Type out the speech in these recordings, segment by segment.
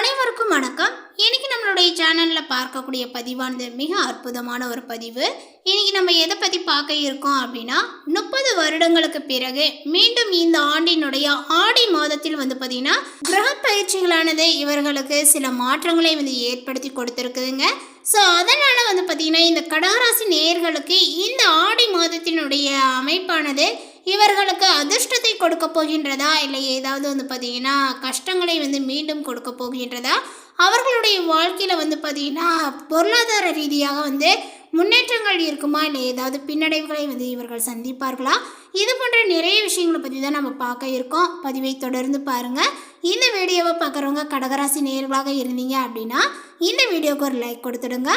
அனைவருக்கும் வணக்கம். இன்னைக்கு நம்மளுடைய சேனலில் பார்க்கக்கூடிய பதிவானது மிக அற்புதமான ஒரு பதிவு. இன்னைக்கு நம்ம எதை பற்றி பார்க்க இருக்கோம் அப்படின்னா முப்பது வருடங்களுக்கு பிறகு மீண்டும் இந்த ஆண்டினுடைய ஆடி மாதத்தில் வந்து பார்த்தீங்கன்னா கிரக பயிற்சிகளானது இவர்களுக்கு சில மாற்றங்களை வந்து ஏற்படுத்தி கொடுத்துருக்குதுங்க. ஸோ அதனால் வந்து பார்த்தீங்கன்னா இந்த கடகராசி நேயர்களுக்கு இந்த ஆடி மாதத்தினுடைய அமைப்பானது இவர்களுக்கு அதிர்ஷ்டத்தை கொடுக்க போகின்றதா? இல்லை ஏதாவது வந்து பார்த்தீங்கன்னா கஷ்டங்களை வந்து மீண்டும் கொடுக்க போகின்றதா? அவர்களுடைய வாழ்க்கையில் வந்து பார்த்தீங்கன்னா பொருளாதார ரீதியாக வந்து முன்னேற்றங்கள் இருக்குமா? இல்லை ஏதாவது பின்னடைவுகளை வந்து இவர்கள் சந்திப்பார்களா? இது போன்ற நிறைய விஷயங்களை பற்றி தான் நம்ம பார்க்க இருக்கோம். பதிவை தொடர்ந்து பாருங்கள் இந்த வீடியோவை பார்க்குறவங்க கடகராசி நேர்களாக இருந்தீங்க அப்படின்னா இந்த வீடியோவுக்கு ஒரு லைக் கொடுத்துடுங்க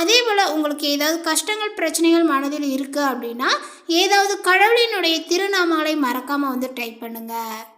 அதே போல் உங்களுக்கு ஏதாவது கஷ்டங்கள் பிரச்சனைகள் மனதில் இருக்குது அப்படின்னா ஏதாவது கடவுளினுடைய திருநாமங்களை மறக்காமல் வந்து டைப் பண்ணுங்கள்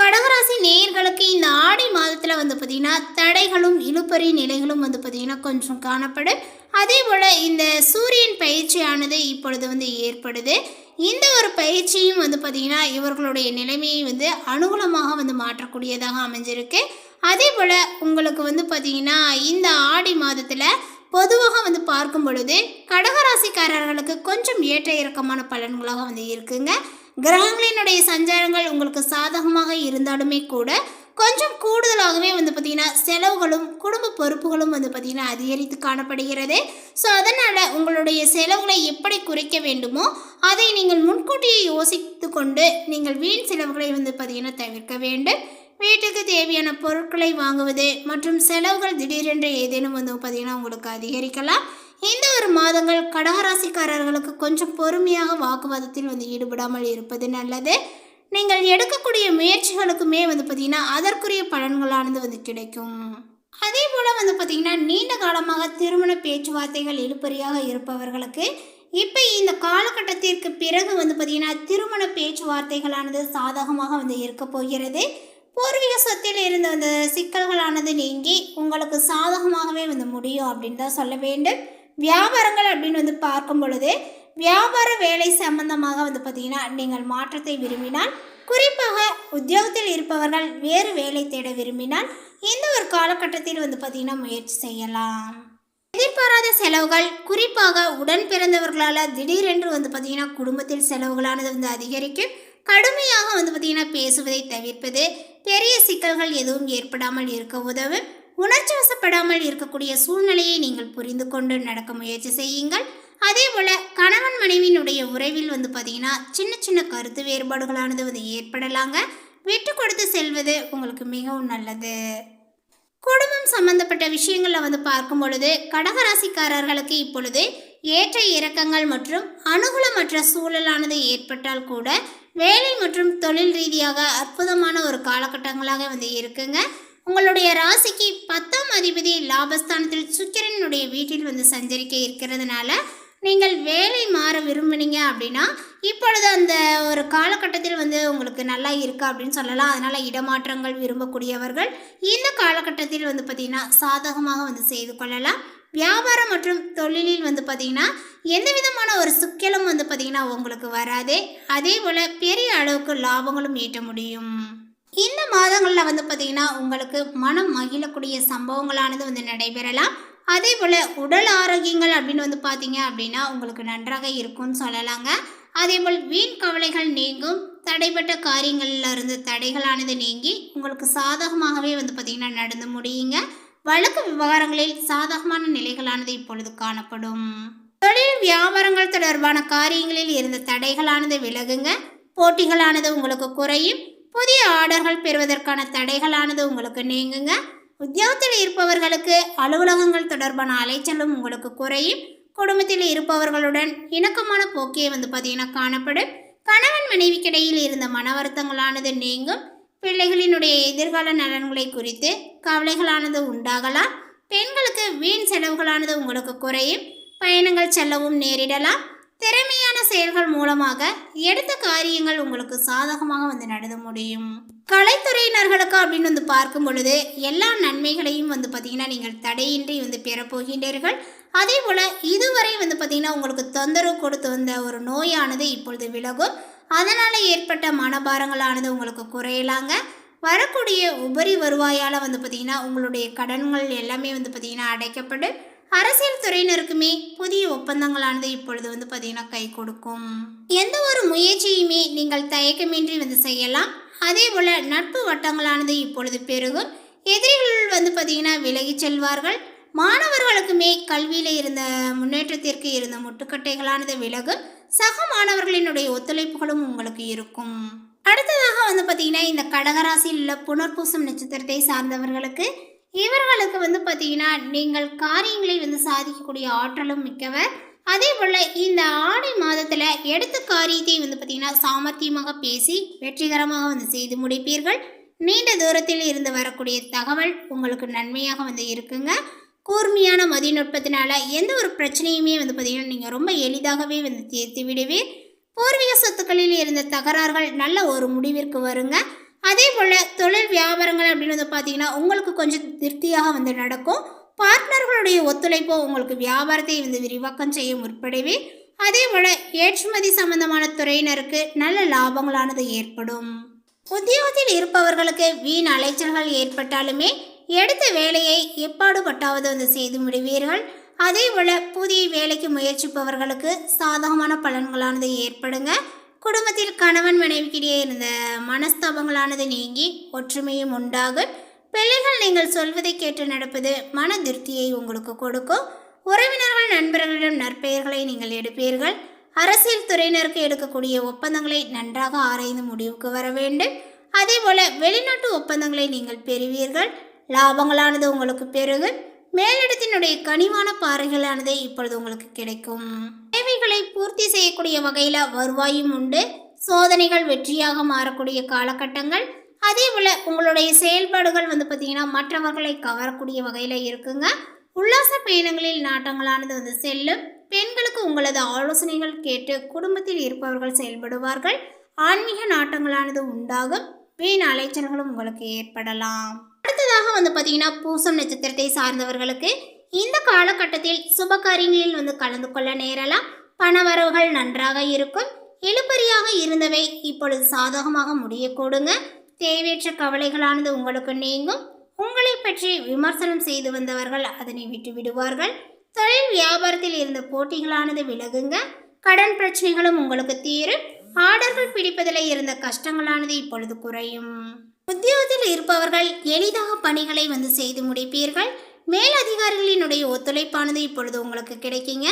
கடகராசி நேயர்களுக்கு இந்த ஆடி மாதத்தில் வந்து பார்த்திங்கன்னா தடைகளும் இழுபறி நிலைகளும் வந்து பார்த்திங்கன்னா கொஞ்சம் காணப்படும் அதே போல் இந்த சூரியன் பயிற்சியானது இப்பொழுது வந்து ஏற்படுது. இந்த ஒரு பயிற்சியும் வந்து பார்த்திங்கன்னா இவர்களுடைய நிலைமையை வந்து அனுகூலமாக வந்து மாற்றக்கூடியதாக அமைஞ்சிருக்கு. அதே போல் உங்களுக்கு வந்து பார்த்திங்கன்னா இந்த ஆடி மாதத்தில் பொதுவாக வந்து பார்க்கும் பொழுது கடகராசிக்காரர்களுக்கு கொஞ்சம் ஏற்ற இறக்கமான பலன்களாக வந்து இருக்குங்க. கிரகங்களினுடைய சஞ்சாரங்கள் உங்களுக்கு சாதகமாக இருந்தாலுமே கூட கொஞ்சம் கூடுதலாகவே வந்து பார்த்திங்கன்னா செலவுகளும் குடும்ப பொறுப்புகளும் வந்து பார்த்திங்கன்னா அதிகரித்து காணப்படுகிறது. ஸோ அதனால் உங்களுடைய செலவுகளை எப்படி குறைக்க வேண்டுமோ அதை நீங்கள் முன்கூட்டியே யோசித்து கொண்டு நீங்கள் வீண் செலவுகளை வந்து பார்த்திங்கன்னா தவிர்க்க வேண்டும். வீட்டுக்கு தேவையான பொருட்களை வாங்குவது மற்றும் செலவுகள் திடீரென்று ஏதேனும் வந்து பார்த்திங்கன்னா உங்களுக்கு அதிகரிக்கலாம். இந்த ஒரு மாதங்கள் கடகராசிக்காரர்களுக்கு கொஞ்சம் பொறுமையாக வாக்குவாதத்தில் வந்து ஈடுபடாமல் இருப்பது நல்லது. நீங்கள் எடுக்கக்கூடிய முயற்சிகளுக்குமே வந்து பார்த்திங்கன்னா அதற்குரிய பலன்களானது வந்து கிடைக்கும். அதே போல் வந்து பார்த்திங்கன்னா நீண்ட காலமாக திருமண பேச்சுவார்த்தைகள் இழுப்பறியாக இருப்பவர்களுக்கு இப்போ இந்த காலகட்டத்திற்கு பிறகு வந்து பார்த்திங்கன்னா திருமண பேச்சுவார்த்தைகளானது சாதகமாக வந்து இருக்க போகிறது. பூர்வீக சொத்தில் இருந்த அந்த சிக்கல்களானது நீங்கி உங்களுக்கு சாதகமாகவே வந்து முடியும் அப்படின்னு தான் சொல்ல வேண்டும். வியாபாரங்கள் அப்படின்னு வந்து பார்க்கும் பொழுது வியாபார வேலை சம்பந்தமாக வந்து பார்த்திங்கன்னா நீங்கள் மாற்றத்தை விரும்பினால் குறிப்பாக உத்தியோகத்தில் இருப்பவர்கள் வேறு வேலை தேட விரும்பினால் இந்த ஒரு காலகட்டத்தில் வந்து பார்த்திங்கன்னா முயற்சி செய்யலாம். எதிர்பாராத செலவுகள் குறிப்பாக உடன் பிறந்தவர்களால் திடீரென்று வந்து பார்த்தீங்கன்னா குடும்பத்தில் செலவுகளானது வந்து அதிகரிக்கும். கடுமையாக வந்து பார்த்தீங்கன்னா பேசுவதை தவிர்ப்பது பெரிய சிக்கல்கள் எதுவும் ஏற்படாமல் இருக்க உதவும். உணர்ச்சி வசப்படாமல் இருக்கக்கூடிய சூழ்நிலையை நீங்கள் புரிந்து கொண்டு நடக்க முயற்சி செய்யுங்கள். அதே போல் கணவன் மனைவியினுடைய உறவில் வந்து பார்த்தீங்கன்னா சின்ன சின்ன கருத்து வேறுபாடுகளானது வந்து ஏற்படலாங்க. விட்டு கொடுத்து செல்வது உங்களுக்கு மிகவும் நல்லது. குடும்பம் சம்பந்தப்பட்ட விஷயங்களில் வந்து பார்க்கும் பொழுது கடகராசிக்காரர்களுக்கு இப்பொழுது ஏற்ற இறக்கங்கள் மற்றும் அனுகூலமற்ற சூழலானது ஏற்பட்டால் கூட வேலை மற்றும் தொழில் ரீதியாக அற்புதமான ஒரு காலகட்டங்களாக வந்து இருக்குங்க. உங்களுடைய ராசிக்கு பத்தாம் அதிபதி லாபஸ்தானத்தில் சுக்கிரனுடைய வீட்டில் வந்து சஞ்சரிக்க இருக்கிறதுனால நீங்கள் வேலை மாற விரும்புனீங்க அப்படின்னா இப்பொழுது அந்த ஒரு காலகட்டத்தில் வந்து உங்களுக்கு நல்லா இருக்கு அப்படின்னு சொல்லலாம். அதனால் இடமாற்றங்கள் விரும்பக்கூடியவர்கள் இந்த காலகட்டத்தில் வந்து பார்த்திங்கன்னா சாதகமாக வந்து செய்து கொள்ளலாம். வியாபாரம் மற்றும் தொழிலில் வந்து பார்த்திங்கன்னா எந்த விதமான ஒரு சிக்கலும் வந்து பார்த்திங்கன்னா உங்களுக்கு வராது. அதே போல் பெரிய அளவுக்கு லாபங்களும் ஈட்ட முடியும். இந்த மாதங்களில் வந்து பார்த்திங்கன்னா உங்களுக்கு மனம் மகிழக்கூடிய சம்பவங்களானது வந்து நடைபெறலாம். அதே போல் உடல் ஆரோக்கியங்கள் அப்படின்னு வந்து பார்த்தீங்க அப்படின்னா உங்களுக்கு நன்றாக இருக்கும்னு சொல்லலாங்க. அதே போல் வீண் கவலைகள் நீங்கும் தடைப்பட்ட காரியங்களில் இருந்து தடைகளானது நீங்கி உங்களுக்கு சாதகமாகவே வந்து பார்த்திங்கன்னா நடந்து முடியுங்க. வழக்கு விவகாரங்களில் சாதகமான நிலைகளானது இப்பொழுது காணப்படும். தொழில் வியாபாரங்கள் தொடர்பான காரியங்களில் இருந்த தடைகளானது விலகுங்க. போட்டிகளானது உங்களுக்கு குறையும். புதிய ஆர்டர்கள் பெறுவதற்கான தடைகளானது உங்களுக்கு நீங்குங்க. உத்தியோகத்தில் இருப்பவர்களுக்கு அலுவலகங்கள் தொடர்பான அலைச்சலும் உங்களுக்கு குறையும். குடும்பத்தில் இருப்பவர்களுடன் இணக்கமான போக்கே வந்து பார்த்தீங்கன்னா காணப்படும். கணவன் மனைவிக்கிடையில் இருந்த மன வருத்தங்களானது நீங்கும். பிள்ளைகளினுடைய எதிர்கால நலன்களை குறித்து கவலைகளானது உண்டாகலாம். பெண்களுக்கு வீண் செலவுகளானது உங்களுக்கு குறையும். பயணங்கள் செல்லவும் நேரிடலாம். திறமையான செயல்கள் மூலமாக எடுத்த காரியங்கள் உங்களுக்கு சாதகமாக வந்து நடந்து முடியும். கலைத்துறையினர்களுக்கு அப்படின்னு வந்து பார்க்கும் பொழுது எல்லா நன்மைகளையும் வந்து பார்த்தீங்கன்னா நீங்கள் தடையின்றி வந்து பெறப்போகின்றீர்கள். அதே போல் இதுவரை வந்து பார்த்தீங்கன்னா உங்களுக்கு தொந்தரவு கொடுத்து வந்த ஒரு நோயானது இப்பொழுது விலகும். அதனால் ஏற்பட்ட மனபாரங்களானது உங்களுக்கு குறையலாங்க. வரக்கூடிய உபரி வருவாயால் வந்து பார்த்தீங்கன்னா உங்களுடைய கடன்கள் எல்லாமே வந்து பார்த்தீங்கன்னா அடைக்கப்படும். அரசியல் துறையினருக்குமே புதிய ஒப்பந்தங்களானது இப்பொழுது வந்து பார்த்தீங்கன்னா கை கொடுக்கும். எந்த ஒரு முயற்சியுமே நீங்கள் தயக்கமின்றி வந்து செய்யலாம். அதே போல் நட்பு வட்டங்களானது இப்பொழுது பெருகும். எதிரிகள் வந்து பார்த்திங்கன்னா விலகிச் செல்வார்கள். மாணவர்களுக்குமே கல்வியில் இருந்த முன்னேற்றத்திற்கு இருந்த முட்டுக்கட்டைகளானது விலகும். சக மாணவர்களினுடைய ஒத்துழைப்புகளும் உங்களுக்கு இருக்கும். அடுத்ததாக வந்து பார்த்தீங்கன்னா இந்த கடகராசியில் உள்ள புனர்பூசம் நட்சத்திரத்தை சார்ந்தவர்களுக்கு இவர்களுக்கு வந்து பார்த்தீங்கன்னா நீங்கள் காரியங்களை வந்து சாதிக்கக்கூடிய ஆற்றலும் மிக்கவர். அதே போல் இந்த ஆடி மாதத்தில் எடுத்த காரியத்தை வந்து பார்த்தீங்கன்னா சாமர்த்தியமாக பேசி வெற்றிகரமாக வந்து செய்து முடிப்பீர்கள். நீண்ட தூரத்தில் இருந்து வரக்கூடிய தகவல் உங்களுக்கு நன்மையாக வந்து இருக்குங்க. கூர்மையான மதிநுட்பத்தினால எந்த ஒரு பிரச்சனையுமே வந்து பார்த்தீங்கன்னா நீங்கள் ரொம்ப எளிதாகவே வந்து தீர்த்து விடுவீர் பூர்வீக சொத்துக்களில் இருந்த தகராறுகள் நல்ல ஒரு முடிவிற்கு வருங்க. அதே போல் தொழில் வியாபாரங்கள் அப்படின்னு வந்து பார்த்தீங்கன்னா உங்களுக்கு கொஞ்சம் திருப்தியாக வந்து நடக்கும். பார்ட்னர்களுடைய ஒத்துழைப்போ உங்களுக்கு வியாபாரத்தை வந்து விரிவாக்கம் செய்ய முற்படுவே. அதே போல் ஏற்றுமதி சம்பந்தமான துறையினருக்கு நல்ல லாபங்களானது ஏற்படும். உத்தியோகத்தில் இருப்பவர்களுக்கு வீண் அலைச்சல்கள் ஏற்பட்டாலுமே எடுத்த வேலையை எப்பாடுபட்டாவது வந்து செய்து முடிவீர்கள். அதே போல் புதிய வேலைக்கு முயற்சிப்பவர்களுக்கு சாதகமான பலன்களானது ஏற்படுங்க. குடும்பத்தில் கணவன் மனைவிக்கிடையே இருந்த மனஸ்தாபங்களானது நீங்கி ஒற்றுமையும் உண்டாகும். பிள்ளைகள் நீங்கள் சொல்வதை கேட்டு நடப்பது மன திருப்தியை உங்களுக்கு கொடுக்கும். உறவினர்கள் நண்பர்களிடம் நற்பெயர்களை நீங்கள் எடுப்பீர்கள். அரசியல் துறையினருக்கு எடுக்கக்கூடிய ஒப்பந்தங்களை நன்றாக ஆராய்ந்து முடிவுக்கு வர வேண்டும். அதே போல வெளிநாட்டு ஒப்பந்தங்களை நீங்கள் பெறுவீர்கள். லாபங்களானது உங்களுக்கு பெருகு மேலிடத்தினுடைய கனிவான பாறைகளானது இப்பொழுது உங்களுக்கு கிடைக்கும். தேவைகளை பூர்த்தி செய்யக்கூடிய வகையில் வருவாயும் உண்டு. சோதனைகள் வெற்றியாக மாறக்கூடிய காலகட்டங்கள். அதே போல் உங்களுடைய செயல்பாடுகள் வந்து பார்த்திங்கன்னா மற்றவர்களை கவரக்கூடிய வகையில் இருக்குங்க. உல்லாச பயணங்களில் நாட்டங்களானது வந்து செல்லும். பெண்களுக்கு உங்களது ஆலோசனைகள் கேட்டு குடும்பத்தில் இருப்பவர்கள் செயல்படுவார்கள். ஆன்மீக நாட்டங்களானது உண்டாகும். வீண் அலைச்சல்களும் உங்களுக்கு ஏற்படலாம். அடுத்ததாக வந்து பார்த்தீங்கன்னா பூசம் நட்சத்திரத்தை சார்ந்தவர்களுக்கு இந்த காலகட்டத்தில் சுப காரியங்களில் வந்து கலந்து கொள்ள நேரலாம். பணவரவுகள் நன்றாக இருக்கும். இழுபறியாக இருந்தவை இப்பொழுது சாதகமாக முடியக்கூடுங்க. தேவையற்ற கவலைகளானது உங்களுக்கு நீங்கும். உங்களை பற்றி விமர்சனம் செய்து வந்தவர்கள் அதனை விட்டு விடுவார்கள். தொழில் வியாபாரத்தில் இருந்த போட்டிகளானது விலகுங்க. கடன் பிரச்சனைகளும் உங்களுக்கு தீரும். ஆர்டர்கள் பிடிப்பதில் இருந்த கஷ்டங்களானது இப்பொழுது குறையும். உத்தியோகத்தில் இருப்பவர்கள் எளிதாக பணிகளை வந்து செய்து முடிப்பீர்கள். மேல் அதிகாரிகளினுடைய ஒத்துழைப்பானது இப்பொழுது உங்களுக்கு கிடைக்குங்க.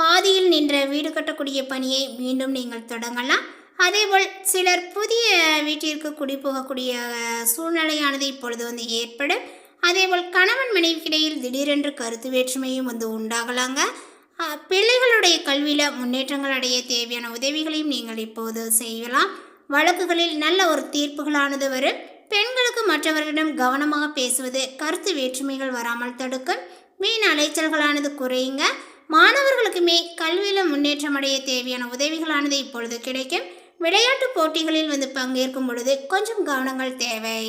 பாதியில் நின்ற வீடு கட்டக்கூடிய பணியை மீண்டும் நீங்கள் தொடங்கலாம். அதேபோல் சிலர் புதிய வீட்டிற்கு குடிபோகக்கூடிய போகக்கூடிய சூழ்நிலையானது இப்பொழுது வந்து ஏற்படும். அதேபோல் கணவன் மனைவிக்கிடையில் திடீரென்று கருத்து வேற்றுமையும் வந்து உண்டாகலாங்க. பிள்ளைகளுடைய கல்வியில் முன்னேற்றங்கள் அடைய தேவையான உதவிகளையும் நீங்கள் இப்போது செய்யலாம். வழக்குகளில் நல்ல ஒரு தீர்ப்புகளானது வரும். பெண்களுக்கு மற்றவர்களிடம் கவனமாக பேசுவது கருத்து வேற்றுமைகள் வராமல் தடுக்கும். வீண் அலைச்சல்களானது குறையுங்க. மாணவர்களுக்குமே கல்வியில் முன்னேற்றம் அடைய தேவையான உதவிகளானது இப்பொழுது கிடைக்கும். விளையாட்டு போட்டிகளில் வந்து பங்கேற்கும் பொழுது கொஞ்சம் கவனங்கள் தேவை.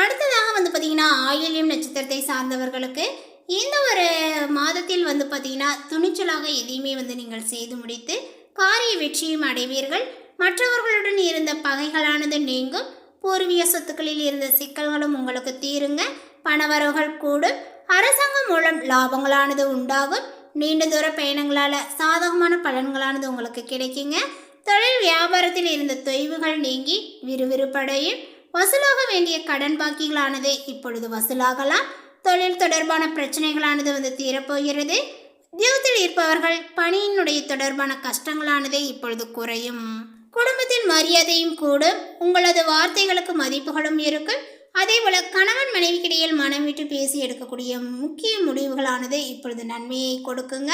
அடுத்ததாக வந்து பார்த்தீங்கன்னா ஆயில்யம் நட்சத்திரத்தை சார்ந்தவர்களுக்கு இந்த ஒரு மாதத்தில் வந்து பார்த்திங்கன்னா துணிச்சலாக எதையுமே வந்து நீங்கள் செய்து முடித்து காரிய வெற்றியும் அடைவீர்கள். மற்றவர்களுடன் இருந்த பகைகளானது நீங்கும். பூர்வீக சொத்துக்களில் இருந்த சிக்கல்களும் உங்களுக்கு தீருங்க. பணவரவுகள் கூடும். அரசாங்கம் மூலம் லாபங்களானது உண்டாகும். நீண்ட தூர பயணங்களால் சாதகமான பலன்களானது உங்களுக்கு கிடைக்குங்க. தொழில் வியாபாரத்தில் இருந்த தொய்வுகள் நீங்கி விறுவிறுப்படையும். வசூலாக வேண்டிய கடன் பாக்கிகளானது இப்பொழுது வசூலாகலாம். தொழில் தொடர்பான பிரச்சனைகளானது வந்து தீரப்போகிறது. உத்தியோகத்தில் இருப்பவர்கள் பணியினுடைய தொடர்பான கஷ்டங்களானது இப்பொழுது குறையும். குடும்பத்தின் மரியாதையும் கூடும் உங்களது வார்த்தைகளுக்கு மதிப்புகளும் இருக்கும். அதேபோல கணவன் மனைவிக்கிடையில் மனம் விட்டு பேசி எடுக்கக்கூடிய முக்கிய முடிவுகளானது இப்பொழுது நன்மையை கொடுக்குங்க.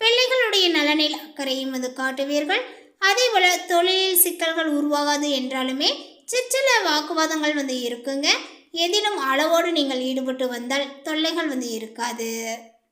பிள்ளைகளுடைய நலனில் அக்கறையும் வந்து காட்டுவீர்கள். அதேபோல தொழிலில் சிக்கல்கள் உருவாகாது என்றாலுமே சிற்சில வாக்குவாதங்கள் வந்து இருக்குங்க. எதிலும் அளவோடு நீங்கள் ஈடுபட்டு வந்தால் தொல்லைகள் வந்து இருக்காது.